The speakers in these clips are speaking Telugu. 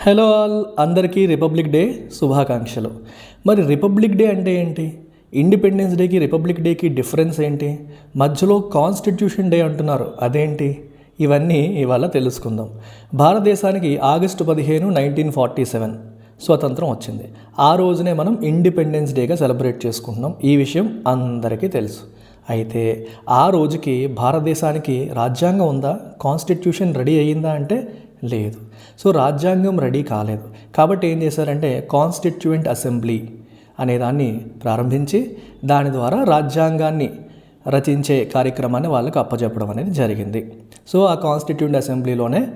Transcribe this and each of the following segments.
హలో ఆల్ అందరికీ రిపబ్లిక్ డే శుభాకాంక్షలు. మరి రిపబ్లిక్ డే అంటే ఏంటి? ఇండిపెండెన్స్ డేకి రిపబ్లిక్ డేకి డిఫరెన్స్ ఏంటి? మధ్యలో కాన్స్టిట్యూషన్ డే అంటున్నారు అదేంటి? ఇవన్నీ ఇవాళ తెలుసుకుందాం. భారతదేశానికి ఆగస్టు పదిహేను నైన్టీన్ ఫార్టీ సెవెన్ స్వతంత్రం వచ్చింది. ఆ రోజునే మనం ఇండిపెండెన్స్ డేగా సెలబ్రేట్ చేసుకుంటున్నాం. ఈ విషయం అందరికీ తెలుసు. అయితే ఆ రోజుకి భారతదేశానికి రాజ్యాంగం ఉందా? కాన్స్టిట్యూషన్ రెడీ అయ్యిందా అంటే లేదు. సో రాజ్యాంగం రెడీ కాలేదు. కాబట్టి ఏం చేశారంటే కాన్స్టిట్యూయెంట్ అసెంబ్లీ అనేదాన్ని ప్రారంభించి దాని ద్వారా రాజ్యాంగాన్ని రచించే కార్యక్రమాన్ని వాళ్ళకు అప్పచెప్పడం అనేది జరిగింది. సో ఆ కాన్స్టిట్యూంట్ అసెంబ్లీలోనే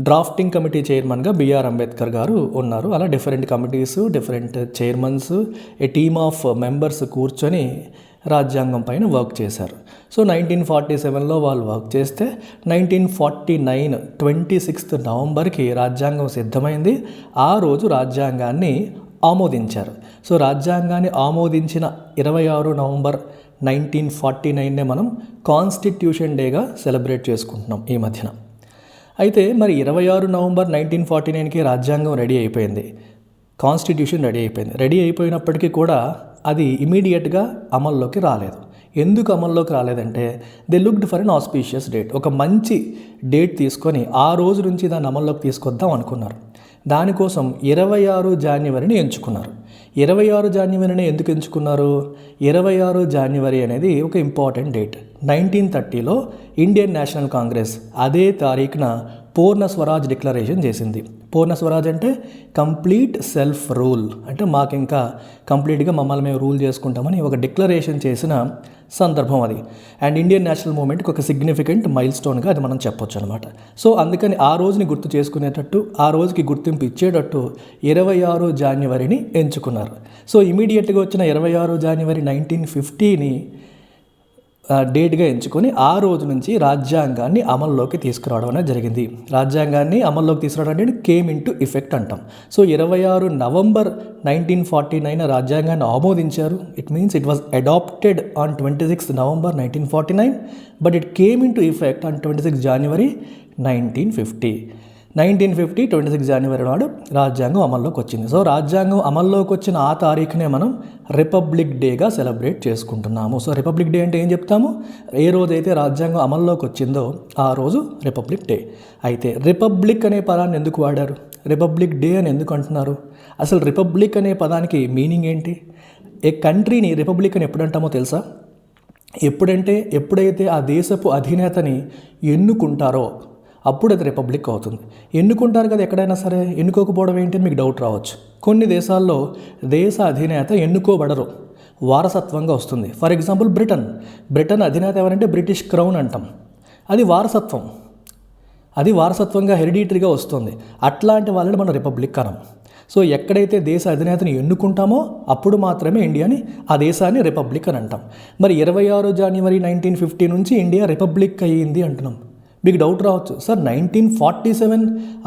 డ్రాఫ్టింగ్ కమిటీ చైర్మన్గా బిఆర్ అంబేద్కర్ గారు ఉన్నారు. అలా different committees different chairmans a team of members కూర్చొని రాజ్యాంగం పైన వర్క్ చేశారు. సో నైన్టీన్ ఫార్టీ సెవెన్లో వాళ్ళు వర్క్ చేస్తే nineteen forty nine twenty sixth నవంబర్కి రాజ్యాంగం సిద్ధమైంది. ఆ రోజు రాజ్యాంగాన్ని ఆమోదించారు. సో రాజ్యాంగాన్ని ఆమోదించిన ఇరవై ఆరు నవంబర్ నైన్టీన్ ఫార్టీ నైన్నే మనం కాన్స్టిట్యూషన్ డేగా సెలబ్రేట్ చేసుకుంటున్నాం ఈ మధ్యన. అయితే మరి ఇరవై ఆరు నవంబర్ నైన్టీన్ ఫార్టీ నైన్కి రాజ్యాంగం రెడీ అయిపోయింది. కాన్స్టిట్యూషన్ రెడీ అయిపోయింది. రెడీ అయిపోయినప్పటికీ కూడా అది ఇమీడియట్గా అమల్లోకి రాలేదు. ఎందుకు అమల్లోకి రాలేదంటే they looked for an auspicious date ఒక మంచి డేట్ తీసుకొని ఆ రోజు నుంచి దాన్ని అమల్లోకి తీసుకొద్దాం అనుకున్నారు. దానికోసం ఇరవై ఆరు జాన్యువరిని ఎంచుకున్నారు. ఇరవై ఆరు జాన్యువరిని ఎందుకు ఎంచుకున్నారు? ఇరవై ఆరు జాన్యువరి అనేది ఒక ఇంపార్టెంట్ డేట్ నైన్టీన్ థర్టీలో ఇండియన్ నేషనల్ కాంగ్రెస్ అదే తారీఖున పూర్ణ స్వరాజ్ డిక్లరేషన్ చేసింది. పూర్ణ స్వరాజ్ అంటే కంప్లీట్ సెల్ఫ్ రూల్. అంటే మాకు ఇంకా కంప్లీట్గా మమ్మల్ని మేము రూల్ చేసుకుంటామని ఒక డిక్లరేషన్ చేసిన సందర్భం అది. అండ్ ఇండియన్ నేషనల్ మూమెంట్కి ఒక సిగ్నిఫికెంట్ మైల్ స్టోన్గా అది మనం చెప్పొచ్చు అనమాట సో అందుకని ఆ రోజుని గుర్తు చేసుకునేటట్టు ఆ రోజుకి గుర్తింపు ఇచ్చేటట్టు ఇరవై ఆరు జాన్యువరిని ఎంచుకున్నారు. సో ఇమీడియట్గా వచ్చిన ఇరవై ఆరు జాన్యువరి నైన్టీన్ ఫిఫ్టీని డేట్గా ఎంచుకొని ఆ రోజు నుంచి రాజ్యాంగాన్ని అమల్లోకి తీసుకురావడం అనేది జరిగింది. రాజ్యాంగాన్ని అమల్లోకి తీసుకురావడం అనేది కేమ్ ఇన్ టు ఇఫెక్ట్ అంటాం. సో ఇరవై ఆరు నవంబర్ నైన్టీన్ ఫార్టీ నైన్ రాజ్యాంగాన్ని ఆమోదించారు. It means it was adopted on twenty six November nineteen forty nine but it came into effect on twenty six January nineteen fifty. Nineteen fifty twenty six జనవరి నాడు రాజ్యాంగం అమల్లోకి వచ్చింది. సో రాజ్యాంగం అమల్లోకి వచ్చిన ఆ తారీఖునే మనం రిపబ్లిక్ డేగా సెలబ్రేట్ చేసుకుంటున్నాము. సో రిపబ్లిక్ డే అంటే ఏం చెప్తాము? ఏ రోజైతే రాజ్యాంగం అమల్లోకి వచ్చిందో ఆ రోజు రిపబ్లిక్ డే. అయితే రిపబ్లిక్ అనే పదాన్ని ఎందుకు వాడారు? రిపబ్లిక్ డే అని ఎందుకు అంటున్నారు? అసలు రిపబ్లిక్ అనే పదానికి మీనింగ్ ఏంటి? ఏ కంట్రీని రిపబ్లిక్ అని ఎప్పుడు అంటామో తెలుసా? ఎప్పుడంటే ఎప్పుడైతే ఆ దేశపు అధినేతని ఎన్నుకుంటారో అప్పుడు అది రిపబ్లిక్ అవుతుంది. ఎన్నుకుంటారు కదా ఎక్కడైనా సరే? ఎన్నుకోకపోవడం ఏంటి అని మీకు డౌట్ రావచ్చు. కొన్ని దేశాల్లో దేశ అధినేత ఎన్నుకోబడరు. వారసత్వంగా వస్తుంది. ఫర్ ఎగ్జాంపుల్ బ్రిటన్ బ్రిటన్ అధినేత ఎవరంటే బ్రిటిష్ క్రౌన్ అంటాం. అది వారసత్వం. అది వారసత్వంగా హెరిడిటరీగా వస్తుంది. అట్లాంటి వాళ్ళని మనం రిపబ్లిక్ అనం. సో ఎక్కడైతే దేశ అధినేతని ఎన్నుకుంటామో అప్పుడు మాత్రమే ఇండియాని ఆ దేశాన్ని రిపబ్లిక్ అని అంటాం. మరి ఇరవై ఆరు జనవరి నైన్టీన్ ఫిఫ్టీ నుంచి ఇండియా రిపబ్లిక్ అయ్యింది అంటున్నాం. మీకు డౌట్ రావచ్చు. Sir nineteen forty seven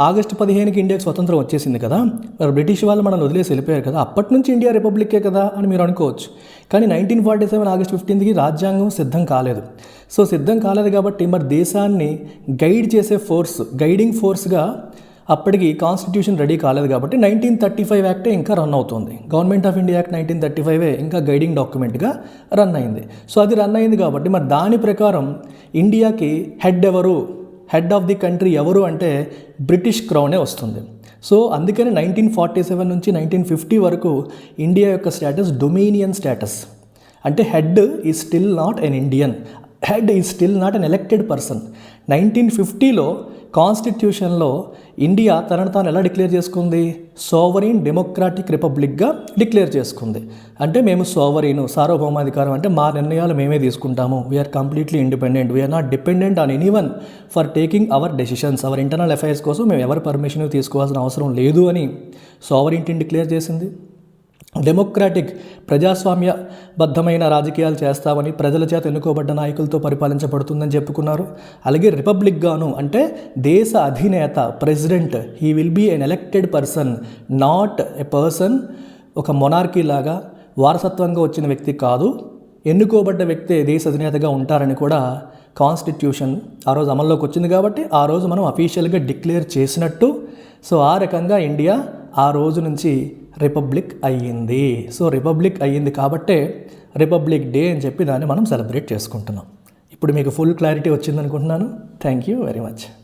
August పదిహేనుకి ఇండియాకి స్వతంత్రం వచ్చేసింది కదా మరి బ్రిటిష్ వాళ్ళు మనల్ని వదిలేసి వెళ్ళిపోయారు కదా అప్పటి నుంచి ఇండియా రిపబ్లికే కదా అని మీరు అనుకోవచ్చు. కానీ నైన్టీన్ ఫార్టీ సెవెన్ ఆగస్ట్ ఫిఫ్టీన్త్కి రాజ్యాంగం సిద్ధం కాలేదు. సో సిద్ధం కాలేదు కాబట్టి మరి దేశాన్ని గైడ్ చేసే ఫోర్స్ గైడింగ్ ఫోర్స్గా అప్పటికి కాన్స్టిట్యూషన్ రెడీ కాలేదు కాబట్టి నైన్టీన్ థర్టీ ఫైవ్ యాక్టే ఇంకా రన్ అవుతుంది. Government of India act nineteen thirty ఫైవే ఇంకా గైడింగ్ డాక్యుమెంట్గా రన్ అయింది. సో అది రన్ అయింది కాబట్టి మరి దాని ప్రకారం ఇండియాకి హెడ్ ఎవరు? హెడ్ ఆఫ్ ది కంట్రీ ఎవరు అంటే బ్రిటిష్ క్రౌనే వస్తుంది. సో అందుకని నైన్టీన్ ఫార్టీ సెవెన్ నుంచి నైన్టీన్ ఫిఫ్టీ వరకు ఇండియా యొక్క స్టేటస్ డొమినియన్ స్టేటస్ అంటే head is still not an Indian head is still not an elected person nineteen ఫిఫ్టీలో కాన్స్టిట్యూషన్లో ఇండియా తనను తాను ఎలా డిక్లేర్ చేసుకుంది? సోవరీన్ డెమోక్రాటిక్ రిపబ్లిక్గా డిక్లేర్ చేసుకుంది. అంటే మేము సోవరీను సార్వభౌమాధికారం అంటే మా నిర్ణయాలు మేమే తీసుకుంటాము. We are completely independent we are not dependent on anyone for taking our decisions our internal affairs కోసం మేము ఎవరి పర్మిషన్ తీసుకోవాల్సిన అవసరం లేదు అని సోవరీంటిని డిక్లేర్ చేసింది. డెమోక్రాటిక్ ప్రజాస్వామ్యబద్ధమైన రాజకీయాలు చేస్తామని ప్రజల చేత ఎన్నుకోబడ్డ నాయకులతో పరిపాలించబడుతుందని చెప్పుకున్నారు. అలాగే రిపబ్లిక్ గాను అంటే దేశ అధినేత president he will be an elected person not a person ఒక మొనార్కీ లాగా వారసత్వంగా వచ్చిన వ్యక్తి కాదు. ఎన్నుకోబడ్డ వ్యక్తే దేశ అధినేతగా ఉంటారని కూడా కాన్స్టిట్యూషన్ ఆ రోజు అమల్లోకి వచ్చింది కాబట్టి ఆ రోజు మనం అఫీషియల్గా డిక్లేర్ చేసినట్టు. సో ఆ రకంగా ఇండియా ఆ రోజు నుంచి రిపబ్లిక్ అయ్యింది. సో రిపబ్లిక్ అయ్యింది కాబట్టే రిపబ్లిక్ డే అని చెప్పి దాన్ని మనం సెలబ్రేట్ చేసుకుంటున్నాం. ఇప్పుడు మీకు full clarity వచ్చిందనుకుంటున్నాను. Thank you very much.